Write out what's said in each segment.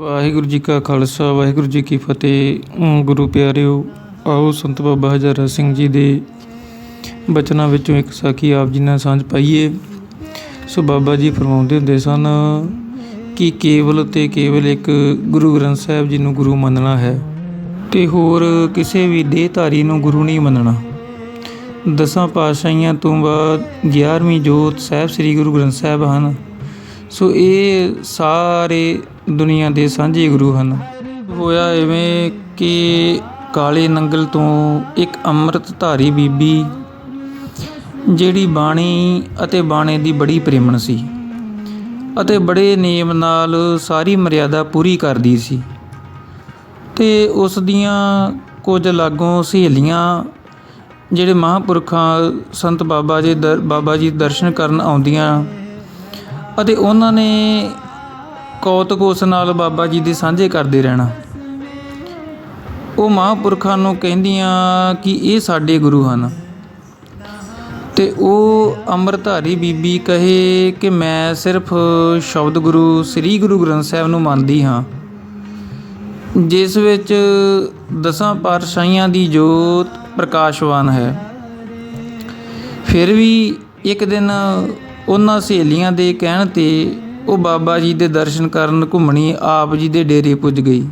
ਵਾਹਿਗੁਰੂ ਜੀ ਕਾ ਖਾਲਸਾ, ਵਾਹਿਗੁਰੂ ਜੀ ਕੀ ਫਤਿਹ। ਅਮ ਗੁਰੂ ਪਿਆਰਿਓ, ਆਓ ਸੰਤ ਬਾਬਾ ਹਜ਼ਾਰਾ ਸਿੰਘ ਜੀ ਦੇ ਬਚਨਾਂ ਵਿੱਚੋਂ ਇੱਕ ਸਾਖੀ ਆਪ ਜੀ ਨਾਲ ਸਾਂਝ ਪਾਈਏ। ਸੋ ਬਾਬਾ ਜੀ ਫਰਮਾਉਂਦੇ ਹੁੰਦੇ ਸਨ ਕਿ ਕੇਵਲ ਤੇ ਕੇਵਲ ਇੱਕ ਗੁਰੂ ਗ੍ਰੰਥ ਸਾਹਿਬ ਜੀ ਨੂੰ ਗੁਰੂ ਮੰਨਣਾ ਹੈ ਤੇ ਹੋਰ ਕਿਸੇ ਵੀ ਦੇਹਧਾਰੀ ਨੂੰ ਗੁਰੂ ਨਹੀਂ ਮੰਨਣਾ। ਦਸਾਂ ਪਾਤਸ਼ਾਹੀਆਂ ਤੋਂ ਬਾਅਦ 11ਵੀਂ ਜੋਤ ਸਾਹਿਬ ਸ੍ਰੀ ਗੁਰੂ ਗ੍ਰੰਥ ਸਾਹਿਬ ਹਨ। ਸੋ ਇਹ ਸਾਰੇ ਦੁਨੀਆ ਦੇ ਸਾਂਝੇ ਗੁਰੂ ਹਨ। ਹੋਇਆ ਐਵੇਂ ਕਿ ਕਾਲੇ ਨੰਗਲ ਤੋਂ ਇੱਕ ਅੰਮ੍ਰਿਤਧਾਰੀ ਬੀਬੀ, ਜਿਹੜੀ ਬਾਣੀ ਅਤੇ ਬਾਣੇ ਦੀ ਬੜੀ ਪ੍ਰੇਮਣ ਸੀ ਅਤੇ ਬੜੇ ਨੇਮ ਨਾਲ ਸਾਰੀ ਮਰਿਆਦਾ ਪੂਰੀ ਕਰਦੀ ਸੀ ਤੇ ਉਸ ਦੀਆਂ ਕੁਝ ਲਾਗੋਂ ਸਹੇਲੀਆਂ, ਜਿਹੜੇ ਮਹਾਂਪੁਰਖਾਂ, ਸੰਤ ਬਾਬਾ ਜੀ ਦਰ, ਬਾਬਾ ਜੀ ਦਰਸ਼ਨ ਕਰਨ ਆਉਂਦੀਆਂ ਅਤੇ ਉਹਨਾਂ ਨੇ ਕੌਤਕ ਉਸ ਨਾਲ ਬਾਬਾ ਜੀ ਦੇ ਸਾਂਝੇ ਕਰਦੇ ਰਹਿਣਾ। ਉਹ ਮਹਾਂਪੁਰਖਾਂ ਨੂੰ ਕਹਿੰਦੀਆਂ ਕਿ ਇਹ ਸਾਡੇ ਗੁਰੂ ਹਨ। ਤੇ ਉਹ ਅੰਮ੍ਰਿਤਧਾਰੀ ਬੀਬੀ ਕਹੇ ਕਿ ਮੈਂ ਸਿਰਫ ਸ਼ਬਦ ਗੁਰੂ, ਸ੍ਰੀ ਗੁਰੂ ਗ੍ਰੰਥ ਸਾਹਿਬ ਨੂੰ ਮੰਨਦੀ ਹਾਂ। ਜਿਸ ਵਿੱਚ ਦਸਾਂ ਪਾਤਸ਼ਾਹੀਆਂ ਦੀ ਜੋਤ ਪ੍ਰਕਾਸ਼ਵਾਨ ਹੈ। ਫਿਰ ਵੀ ਇੱਕ ਦਿਨ ਉਹਨਾਂ ਸਹੇਲੀਆਂ ਦੇ ਕਹਿਣ ਤੇ ਉਹ ਬਾਬਾ ਜੀ ਦੇ ਦਰਸ਼ਨ ਕਰਨ ਘੁੰਮਣੀ ਆਪ ਜੀ ਦੇ ਡੇਰੇ ਪੁੱਜ ਗਈ।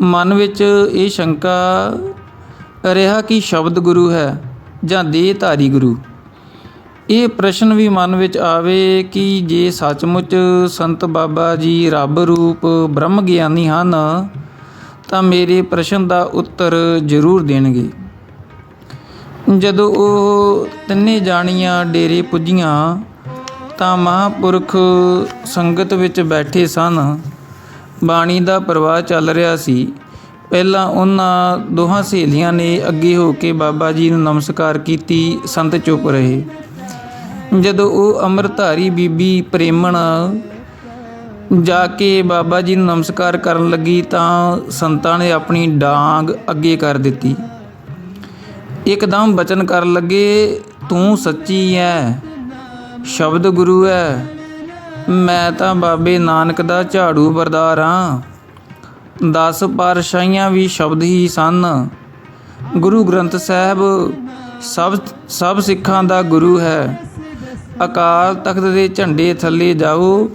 ਮਨ ਵਿੱਚ ਇਹ ਸ਼ੰਕਾ ਰਿਹਾ ਕਿ ਸ਼ਬਦ ਗੁਰੂ ਹੈ ਜਾਂ ਦੇਹ ਧਾਰੀ ਗੁਰੂ? ਇਹ ਪ੍ਰਸ਼ਨ ਵੀ ਮਨ ਵਿੱਚ ਆਵੇ ਕਿ ਜੇ ਸੱਚਮੁੱਚ ਸੰਤ ਬਾਬਾ ਜੀ ਰੱਬ ਰੂਪ ਬ੍ਰਹਮ ਗਿਆਨੀ ਹਨ, ਤਾਂ ਮੇਰੇ ਪ੍ਰਸ਼ਨ ਦਾ ਉੱਤਰ ਜ਼ਰੂਰ ਦੇਣਗੇ। ਜਦੋਂ ਉਹ ਤਿੰਨੇ ਜਾਣੀਆਂ ਡੇਰੇ ਪੁੱਜੀਆਂ, ਤਾਂ ਮਹਾਂਪੁਰਖ ਸੰਗਤ ਵਿੱਚ ਬੈਠੇ ਸਨ। ਬਾਣੀ ਦਾ ਪ੍ਰਵਾਹ ਚੱਲ ਰਿਹਾ ਸੀ। ਪਹਿਲਾਂ ਉਹਨਾਂ ਦੋਹਾਂ ਸਹੇਲੀਆਂ ਨੇ ਅੱਗੇ ਹੋ ਕੇ ਬਾਬਾ ਜੀ ਨੂੰ ਨਮਸਕਾਰ ਕੀਤੀ, ਸੰਤ ਚੁੱਪ ਰਹੇ। ਜਦੋਂ ਉਹ ਅੰਮ੍ਰਿਤਧਾਰੀ ਬੀਬੀ ਪ੍ਰੇਮਣ ਜਾ ਕੇ ਬਾਬਾ ਜੀ ਨੂੰ ਨਮਸਕਾਰ ਕਰਨ ਲੱਗੀ, ਤਾਂ ਸੰਤਾਂ ਨੇ ਆਪਣੀ ਡਾਂਗ ਅੱਗੇ ਕਰ ਦਿੱਤੀ। ਇਕਦਮ ਬਚਨ ਕਰਨ ਲੱਗੇ, ਤੂੰ ਸੱਚੀ ਹੈ ਸ਼ਬਦ ਗੁਰੂ ਹੈ ਮੈਂ ਤਾਂ ਬਾਬੇ ਨਾਨਕ ਦਾ ਝਾੜੂ ਬਰਦਾਰ ਹਾਂ 10 ਪਾਤਸ਼ਾਹੀਆਂ ਵੀ ਸ਼ਬਦ ਹੀ ਸਨ। ਗੁਰੂ ਗ੍ਰੰਥ ਸਾਹਿਬ ਸਭ ਸਭ ਸਿੱਖਾਂ ਦਾ ਗੁਰੂ ਹੈ। ਅਕਾਲ ਤਖਤ ਦੇ ਝੰਡੇ ਥੱਲੇ ਜਾਓ।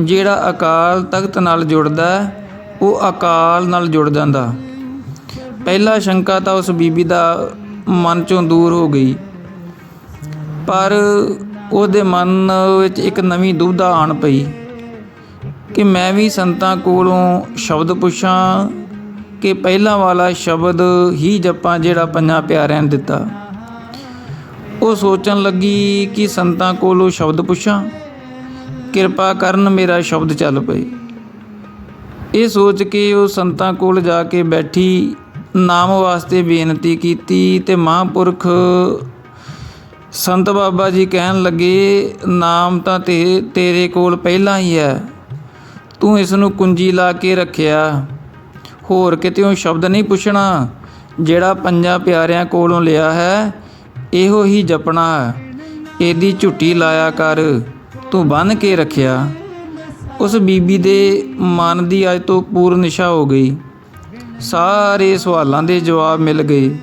ਜਿਹੜਾ ਅਕਾਲ ਤਖਤ ਨਾਲ ਜੁੜਦਾ, ਉਹ ਅਕਾਲ ਨਾਲ ਜੁੜ ਜਾਂਦਾ। ਪਹਿਲਾ ਸ਼ੰਕਾ ਤਾਂ ਉਸ ਬੀਬੀ ਦਾ ਮਨ ਚੋਂ ਦੂਰ ਹੋ ਗਈ। ਪਰ ਉਹਦੇ ਮਨ ਵਿੱਚ ਇੱਕ ਨਵੀਂ ਦੁਬਿਧਾ ਆਣ ਪਈ ਕਿ ਮੈਂ ਵੀ ਸੰਤਾਂ ਕੋਲੋਂ ਸ਼ਬਦ ਪੁੱਛਾਂ ਕਿ ਪਹਿਲਾਂ ਵਾਲਾ ਸ਼ਬਦ ਹੀ ਜਪਾਂ ਜਿਹੜਾ ਪੰਜਾਂ ਪਿਆਰਿਆਂ ਨੇ ਦਿੱਤਾ। ਉਹ ਸੋਚਣ ਲੱਗੀ ਕਿ ਸੰਤਾਂ ਕੋਲੋਂ ਸ਼ਬਦ ਪੁੱਛਾਂ, ਕਿਰਪਾ ਕਰਨ ਮੇਰਾ ਸ਼ਬਦ ਚੱਲ ਪਏ। ਇਹ ਸੋਚ ਕੇ ਉਹ ਸੰਤਾਂ ਕੋਲ ਜਾ ਕੇ ਬੈਠੀ ਨਾਮ ਵਾਸਤੇ ਬੇਨਤੀ ਕੀਤੀ ਤੇ ਮਹਾਂਪੁਰਖ ਸੰਤ ਬਾਬਾ ਜੀ ਕਹਿਣ ਲੱਗੇ, ਨਾਮ ਤਾਂ ਤੇ, ਤੇਰੇ ਕੋਲ ਪਹਿਲਾਂ ਹੀ ਹੈ। ਤੂੰ ਇਸ ਨੂੰ ਕੁੰਜੀ ਲਾ ਕੇ ਰੱਖਿਆ। ਹੋਰ ਕਿਤੇੋਂ ਸ਼ਬਦ ਨਹੀਂ ਪੁੱਛਣਾ। ਜਿਹੜਾ ਪੰਜਾਂ ਪਿਆਰਿਆਂ ਕੋਲੋਂ ਲਿਆ ਹੈ, ਇਹੋ ਹੀ ਜਪਣਾ ਇਹਦੀ ਝੁੱਟੀ ਲਾਇਆ ਕਰ। ਤੂੰ ਬੰਨ ਕੇ ਰੱਖਿਆ। ਉਸ ਬੀਬੀ ਦੇ ਮਨ ਦੀ ਅੱਜ ਤੋਂ ਪੂਰਨ ਨਿਸ਼ਾ ਹੋ ਗਈ। ਸਾਰੇ ਸਵਾਲਾਂ ਦੇ ਜਵਾਬ ਮਿਲ ਗਏ।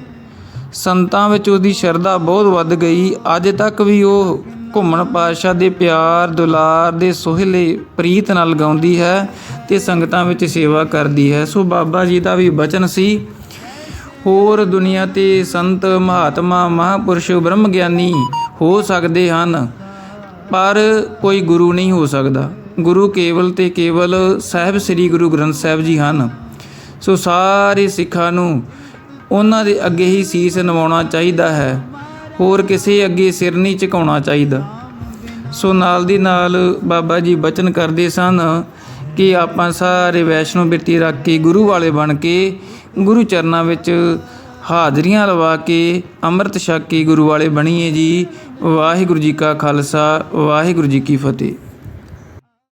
ਸੰਤਾਂ ਵਿੱਚ ਉਹਦੀ ਸ਼ਰਧਾ ਬਹੁਤ ਵੱਧ ਗਈ। ਅੱਜ ਤੱਕ ਵੀ ਉਹ ਘੁੰਮਣ ਪਾਤਸ਼ਾਹ ਦੇ ਪਿਆਰ, ਦੁਲਾਰ ਦੇ ਸੋਹਲੇ ਪ੍ਰੀਤ ਨਾਲ ਗਾਉਂਦੀ ਹੈ ਤੇ ਸੰਗਤਾਂ ਵਿੱਚ ਸੇਵਾ ਕਰਦੀ ਹੈ। ਸੋ ਬਾਬਾ ਜੀ ਦਾ ਵੀ ਬਚਨ ਸੀ। ਹੋਰ ਦੁਨੀਆ ਤੇ ਸੰਤ, ਮਹਾਤਮਾ, ਮਹਾਪੁਰਸ਼ ਬ੍ਰਹਮ ਗਿਆਨੀ ਹੋ ਸਕਦੇ ਹਨ, ਪਰ ਕੋਈ ਗੁਰੂ ਨਹੀਂ ਹੋ ਸਕਦਾ। ਗੁਰੂ ਕੇਵਲ ਤੇ ਕੇਵਲ ਸਾਹਿਬ ਸ੍ਰੀ ਗੁਰੂ ਗ੍ਰੰਥ ਸਾਹਿਬ ਜੀ ਹਨ। ਸੋ ਸਾਰੇ ਸਿੱਖਾਂ ਨੂੰ ਉਹਨਾਂ ਦੇ ਅੱਗੇ ਹੀ ਸੀਸ ਨਿਵਾਉਣਾ ਚਾਹੀਦਾ ਹੈ। ਹੋਰ ਕਿਸੇ ਅੱਗੇ ਸਿਰ ਨਹੀਂ ਝੁਕਾਉਣਾ ਚਾਹੀਦਾ। ਸੋ ਨਾਲ ਦੀ ਨਾਲ ਬਾਬਾ ਜੀ ਬਚਨ ਕਰਦੇ ਸਨ ਕਿ ਆਪਾਂ ਸਾਰੇ ਵੈਸ਼ਨੋ ਬਿਰਤੀ ਰੱਖ ਕੇ ਗੁਰੂ ਵਾਲੇ ਬਣ ਕੇ ਗੁਰੂ ਚਰਨਾਂ ਵਿੱਚ ਹਾਜ਼ਰੀਆਂ ਲਵਾ ਕੇ ਅੰਮ੍ਰਿਤ ਛਕ ਕੇ ਗੁਰੂ ਵਾਲੇ ਬਣੀਏ ਜੀ। ਵਾਹਿਗੁਰੂ ਜੀ ਕਾ ਖਾਲਸਾ, ਵਾਹਿਗੁਰੂ ਜੀ ਕੀ ਫਤਿਹ।